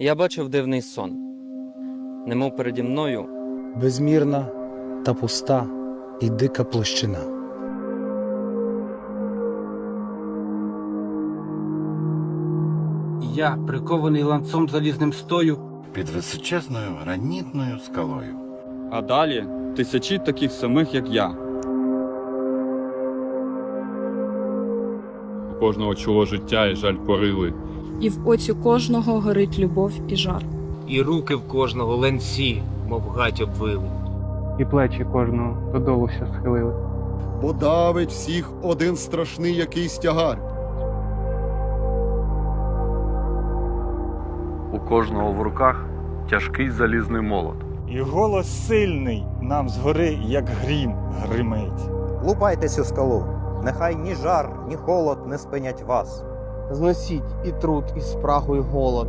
Я бачив дивний сон. Немов переді мною безмірна та пуста і дика площина. Я, прикований ланцом залізним стою, під височезною гранітною скалою. А далі тисячі таких самих, як я. У кожного чого життя і жаль порили. І в оці кожного горить любов і жар. і руки в кожного ленці, мов гать обвили. і плечі кожного додолу ся схилили. бо давить всіх один страшний якийсь тягар. У кожного в руках тяжкий залізний молот. І голос сильний нам згори, як грім, гримить. Лупайте цю скалу, нехай ні жар, ні холод не спинять вас. Зносіть і труд, і спрагу, і голод,